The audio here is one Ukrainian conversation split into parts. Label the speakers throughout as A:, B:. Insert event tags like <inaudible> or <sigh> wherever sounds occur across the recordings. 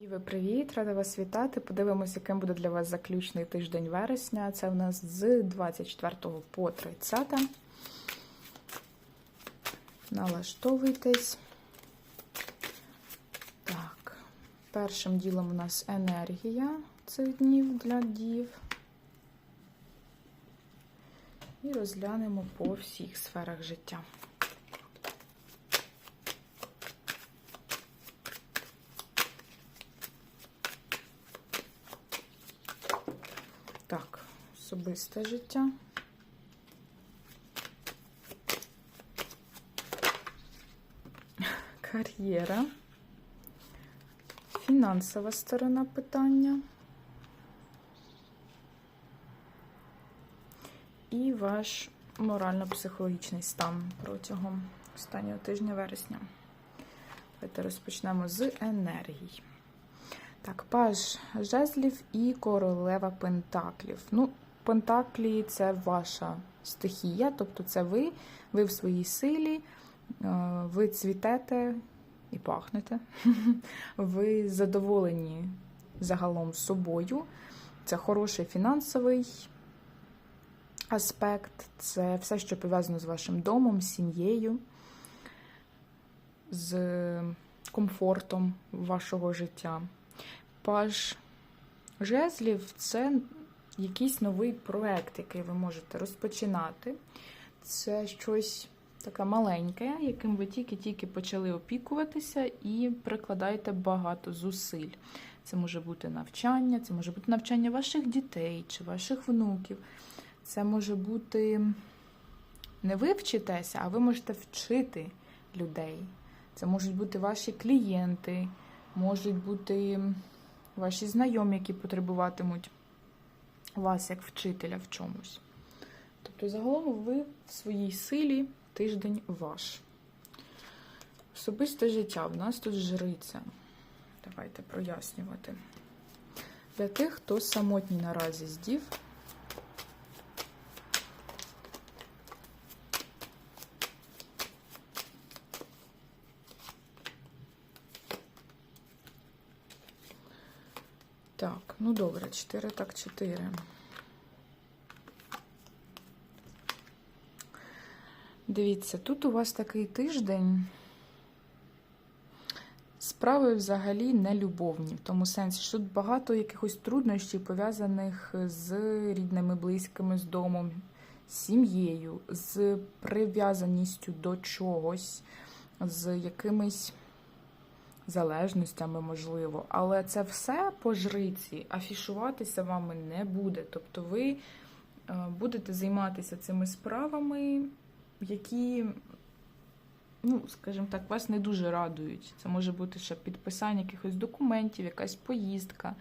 A: І привіт, рада вас вітати. Подивимось, яким буде для вас заключний тиждень вересня. Це в нас з 24 по 30. Налаштовуйтесь. Так, першим ділом у нас енергія цих днів для дів. І розглянемо по всіх сферах життя. Так, особисте життя. <laughs> Кар'єра. Фінансова сторона питання. І ваш морально-психологічний стан протягом останнього тижня вересня. Давайте розпочнемо з енергії. Так, паж жезлів і королева пентаклів. Ну, пентаклі це ваша стихія, тобто це ви, ви в своїй силі, е, ви цвітете і пахнете. <laughs> Ви задоволені загалом собою. Це хороший фінансовий аспект, це все, що пов'язано з вашим домом, сім'єю, з комфортом вашого життя. Паж жезлів це якийсь новий проект, який ви можете розпочинати. Це щось таке маленьке, яким ви тільки-тільки почали опікуватися і прикладаєте багато зусиль. Це може бути навчання, це може бути навчання ваших дітей чи ваших внуків. Це може бути не ви вчитеся, а ви можете вчити людей. Це можуть бути ваші клієнти, можуть бути ваші знайомі, які потребуватимуть вас як вчителя в чомусь. Тобто, загалом ви в своїй силі тиждень ваш. Особисте життя в нас тут жриця. Давайте прояснювати. Для тих, хто самотній наразі здів. Так, ну добре, 4 так 4. Дивіться, тут у вас такий тиждень. Справи взагалі не любовні, в тому сенсі, що тут багато якихось труднощів пов'язаних з рідними, близькими, з домом, з сім'єю, з прив'язаністю до чогось, з якимись залежностями, можливо. Але це все по жриці, афішуватися вами не буде. Тобто ви будете займатися цими справами, які, ну, скажімо так, вас не дуже радують. Це може бути ще підписання якихось документів, якась поїздка,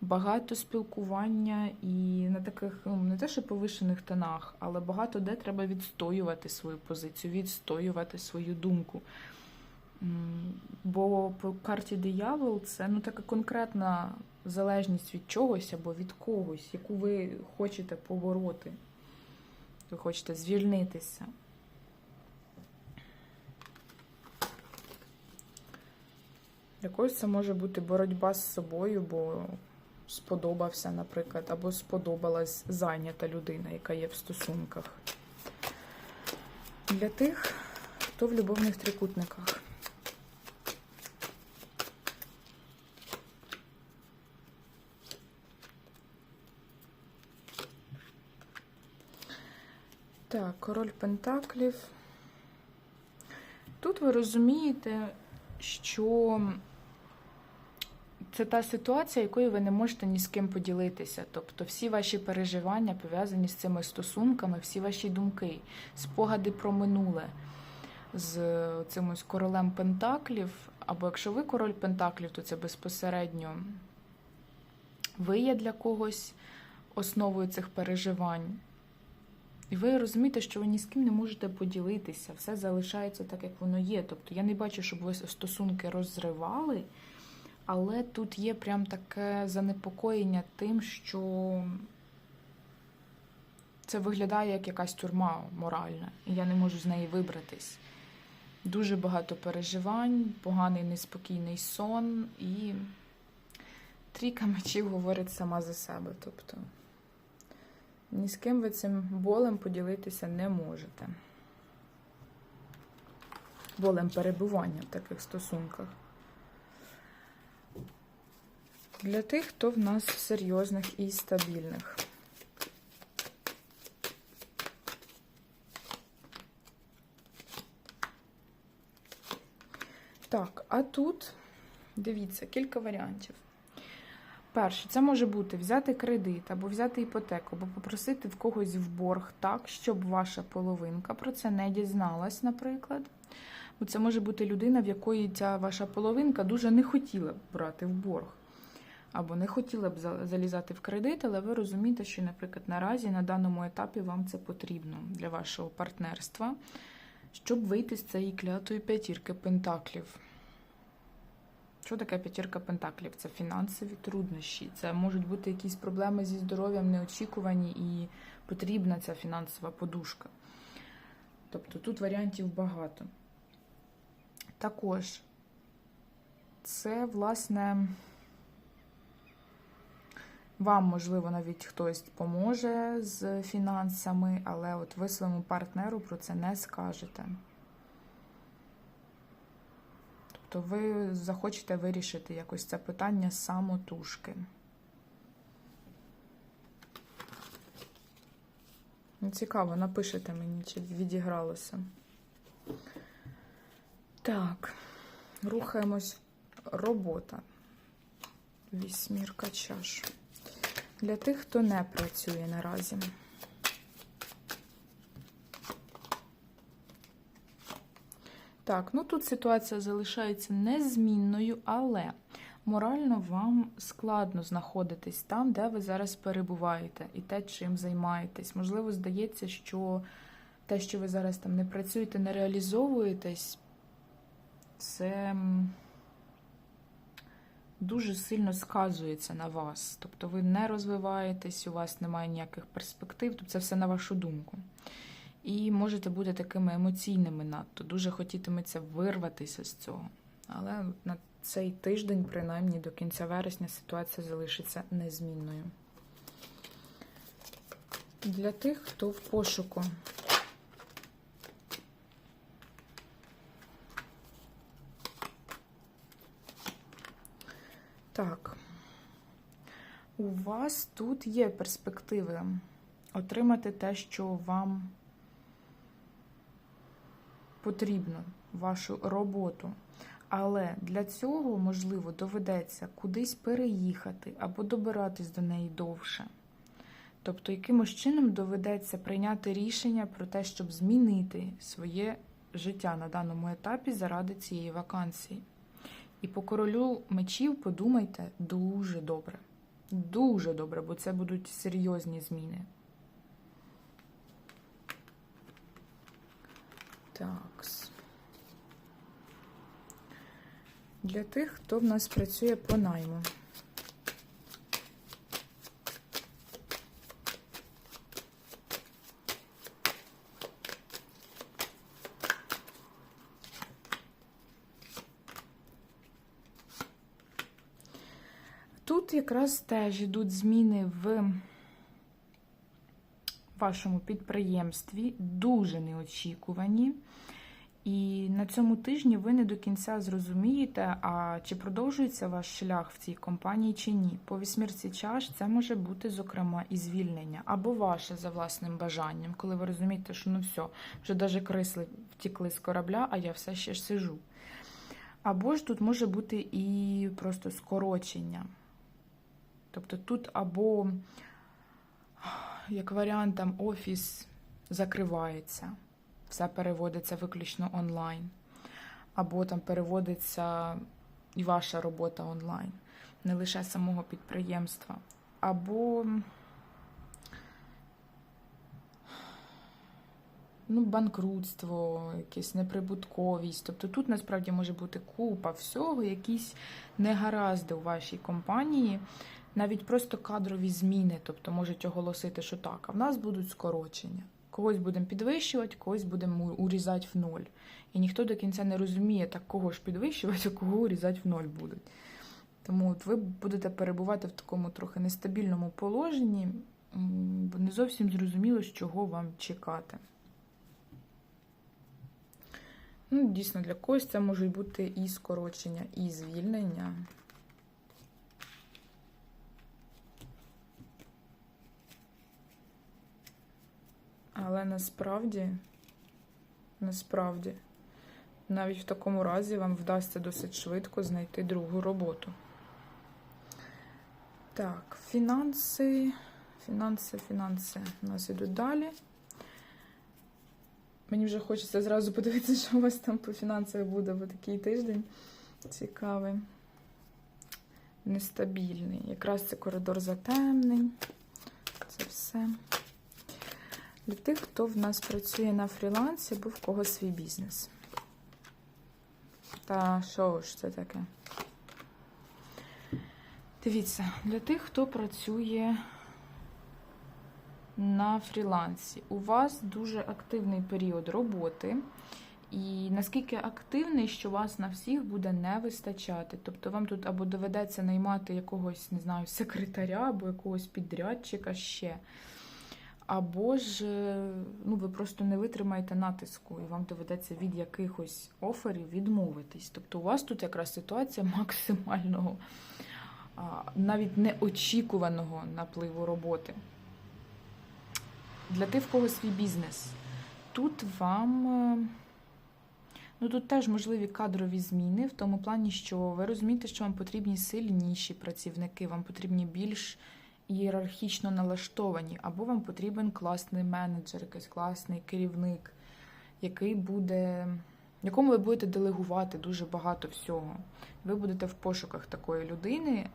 A: багато спілкування і на таких, ну, не те, що повишених тонах, але багато де треба відстоювати свою позицію, відстоювати свою думку. Бо по карті диявол це ну така конкретна залежність від чогось або від когось, яку ви хочете побороти. Ви хочете звільнитися. Для когось це може бути боротьба з собою, бо сподобався, наприклад, або сподобалась зайнята людина, яка є в стосунках. Для тих, хто в любовних трикутниках. Так, король Пентаклів. Тут ви розумієте, що це та ситуація, якою ви не можете ні з ким поділитися. Тобто всі ваші переживання пов'язані з цими стосунками, всі ваші думки, спогади про минуле з цим королем Пентаклів. Або якщо ви король Пентаклів, то це безпосередньо ви є для когось основою цих переживань. І ви розумієте, що ви ні з ким не можете поділитися, все залишається так, як воно є. Тобто я не бачу, щоб ви стосунки розривали, але тут є прям таке занепокоєння тим, що це виглядає як якась тюрма моральна, і я не можу з неї вибратись. Дуже багато переживань, поганий неспокійний сон і трійка мечів говорить сама за себе. Тобто ні з ким ви цим болем поділитися не можете. Болем перебування в таких стосунках. Для тих, хто в нас серйозних і стабільних. Так, а тут дивіться кілька варіантів. Перше, це може бути взяти кредит або взяти іпотеку, або попросити в когось в борг так, щоб ваша половинка про це не дізналась, наприклад. Бо це може бути людина, в якої ця ваша половинка дуже не хотіла б брати в борг. Або не хотіла б залізати в кредит, але ви розумієте, що, наприклад, наразі на даному етапі вам це потрібно для вашого партнерства, щоб вийти з цієї клятої п'ятірки пентаклів. Що таке п'ятірка пентаклів? Це фінансові труднощі, це можуть бути якісь проблеми зі здоров'ям неочікувані і потрібна ця фінансова подушка. Тобто тут варіантів багато. Також це, власне, вам, можливо, навіть хтось поможе з фінансами, але от ви своєму партнеру про це не скажете. Тобто ви захочете вирішити якось це питання самотужки. Ну, Цікаво, напишете мені, чи відігралося. Так, рухаємось. Робота. Вісьмірка чаш. Для тих, хто не працює наразі. Так, ну тут ситуація залишається незмінною, але морально вам складно знаходитись там, де ви зараз перебуваєте, і те, чим займаєтесь. Можливо, здається, що те, що ви зараз там не працюєте, не реалізовуєтесь, це дуже сильно сказується на вас. Тобто ви не розвиваєтесь, у вас немає ніяких перспектив, тобто це все на вашу думку. І можете бути такими емоційними надто. Дуже хотітиметься вирватися з цього. Але на цей тиждень, принаймні до кінця вересня, ситуація залишиться незмінною. Для тих, хто в пошуку. Так. У вас тут є перспективи отримати те, що вам потрібно, вашу роботу. Але для цього, можливо, доведеться кудись переїхати або добиратись до неї довше. Тобто, якимось чином доведеться прийняти рішення про те, щоб змінити своє життя на даному етапі заради цієї вакансії. І по королю мечів подумайте дуже добре. Дуже добре, бо це будуть серйозні зміни. Такс. Для тих, хто в нас працює по найму. Тут якраз теж йдуть зміни в вашому підприємстві, дуже неочікувані. І на цьому тижні ви не до кінця зрозумієте, а чи продовжується ваш шлях в цій компанії чи ні. По вісьмірці чаш це може бути, зокрема, і звільнення, або ваше за власним бажанням, коли ви розумієте, що ну все, вже навіть крисли втікли з корабля, а я все ще ж сижу. Або ж тут може бути і просто скорочення. Тобто тут або, як варіант, там офіс закривається, все переводиться виключно онлайн, або там переводиться і ваша робота онлайн, не лише самого підприємства, або ну, банкрутство, якесь неприбутковість. Тобто тут насправді може бути купа всього, якісь негаразди у вашій компанії. Навіть просто кадрові зміни, тобто можуть оголосити, що так, а в нас будуть скорочення. Когось будемо підвищувати, когось будемо урізати в ноль. І ніхто до кінця не розуміє, так кого ж підвищувати, а кого урізати в ноль будуть. Тому от ви будете перебувати в такому трохи нестабільному положенні, бо не зовсім зрозуміло, з чого вам чекати. Ну, дійсно, для когось це можуть бути і скорочення, і звільнення. Але насправді, насправді, навіть в такому разі вам вдасться досить швидко знайти другу роботу. Так, фінанси, фінанси, фінанси у нас ідуть далі. Мені вже хочеться зразу подивитися, що у вас там по фінансах буде, бо такий тиждень цікавий, нестабільний. Якраз це коридор затемнень. Це все. Для тих, хто в нас працює на фрілансі або в кого свій бізнес. Та що ж це таке? Дивіться, для тих, хто працює на фрілансі, у вас дуже активний період роботи. І наскільки активний, що вас на всіх буде не вистачати. Тобто вам тут або доведеться наймати якогось, не знаю, секретаря, або якогось підрядчика ще. Або ж ну, ви просто не витримаєте натиску, і вам доведеться від якихось оферів відмовитись. Тобто у вас тут якраз ситуація <laughs> максимального, навіть неочікуваного напливу роботи. Для тих, в кого свій бізнес. Тут вам. е, Ну, тут теж можливі кадрові зміни в тому плані, що ви розумієте, що вам потрібні сильніші працівники, вам потрібні більш ієрархічно налаштовані, або вам потрібен класний менеджер, якийсь класний керівник, який буде, якому ви будете делегувати дуже багато всього. Ви будете в пошуках такої людини.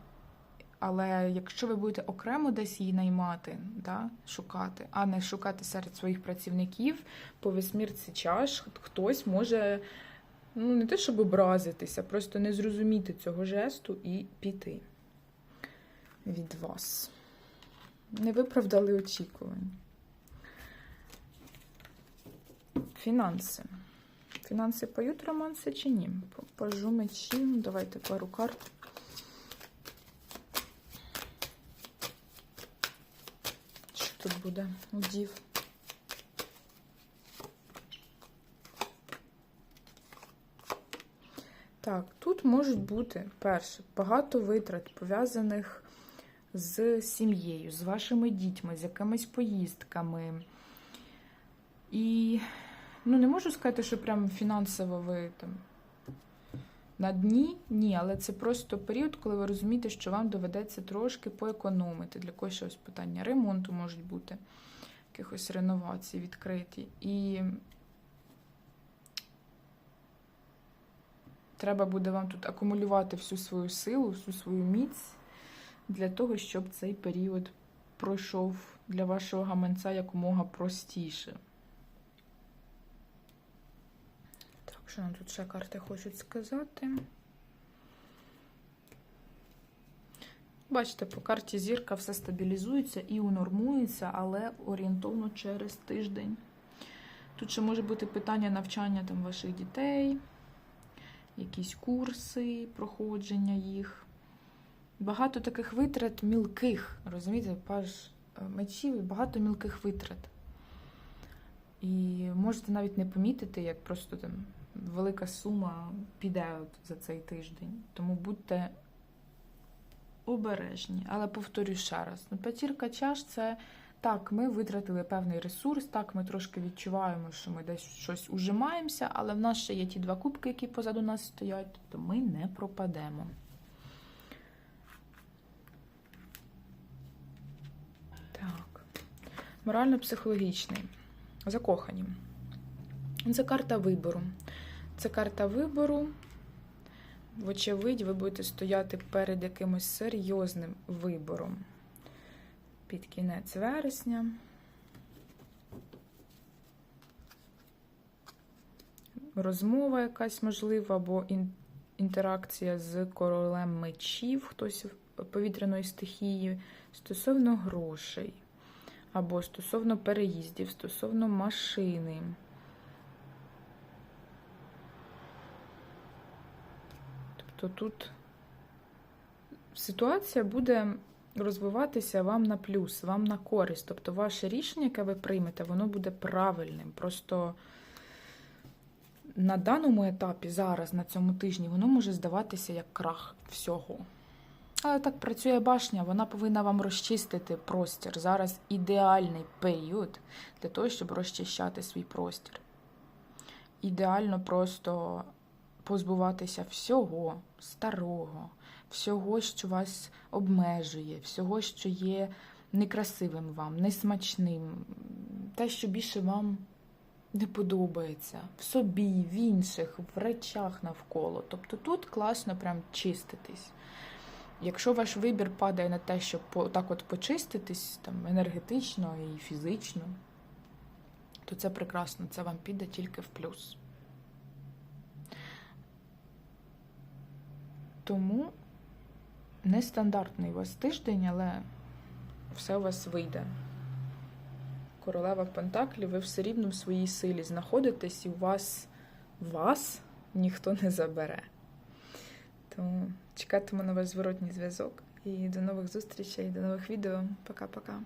A: Але якщо ви будете окремо десь її наймати, да, шукати, а не шукати серед своїх працівників по весмірці чаш, хтось може ну, не те, щоб образитися, просто не зрозуміти цього жесту і піти від вас. Не виправдали очікувань. Фінанси. Фінанси поють романси чи ні? Пажу мечі. Давайте пару карт. Що тут буде? Удів. Так, тут можуть бути перше багато витрат пов'язаних з сім'єю, з вашими дітьми, з якимись поїздками. І ну, не можу сказати, що прям фінансово ви там на дні, ні, але це просто період, коли ви розумієте, що вам доведеться трошки поекономити. Для когось питання ремонту можуть бути, якихось реновацій відкриті. І треба буде вам тут акумулювати всю свою силу, всю свою міць для того, щоб цей період пройшов для вашого гаманця якомога простіше. Так, що нам тут ще карти хочуть сказати? Бачите, по карті зірка все стабілізується і унормується, але орієнтовно через тиждень. Тут ще може бути питання навчання там ваших дітей, якісь курси, проходження їх. Багато таких витрат мілких, розумієте, паж мечів, багато мілких витрат. І можете навіть не помітити, як просто там велика сума піде от за цей тиждень. Тому будьте обережні. Але повторюю ще раз: ну, п'ятірка чаш це так, ми витратили певний ресурс, так, ми трошки відчуваємо, що ми десь щось ужимаємося, але в нас ще є ті два кубки, які позаду нас стоять, тобто ми не пропадемо. Так, морально-психологічний. Закохані. Це карта вибору. Це карта вибору. Вочевидь, ви будете стояти перед якимось серйозним вибором під кінець вересня. Розмова якась можлива, або інтеракція з королем мечів, хтось повітряної стихії, стосовно грошей, або стосовно переїздів, стосовно машини. Тобто тут ситуація буде розвиватися вам на плюс, вам на користь. Тобто ваше рішення, яке ви приймете, воно буде правильним. Просто на даному етапі, зараз, на цьому тижні, воно може здаватися як крах всього. Але так працює башня, вона повинна вам розчистити простір. Зараз ідеальний період для того, щоб розчищати свій простір. Ідеально просто позбуватися всього старого, всього, що вас обмежує, всього, що є некрасивим вам, несмачним, те, що більше вам не подобається в собі, в інших, в речах навколо. Тобто тут класно прям чиститись. Якщо ваш вибір падає на те, щоб так от почиститись там, енергетично і фізично, то це прекрасно, це вам піде тільки в плюс. Тому нестандартний у вас тиждень, але все у вас вийде. Королева Пентаклів, ви все рівно в своїй силі знаходитесь, і у вас вас ніхто не забере. Тому чекатиму на ваш зворотній зв'язок. І до нових зустрічей, до нових відео. Пока-пока.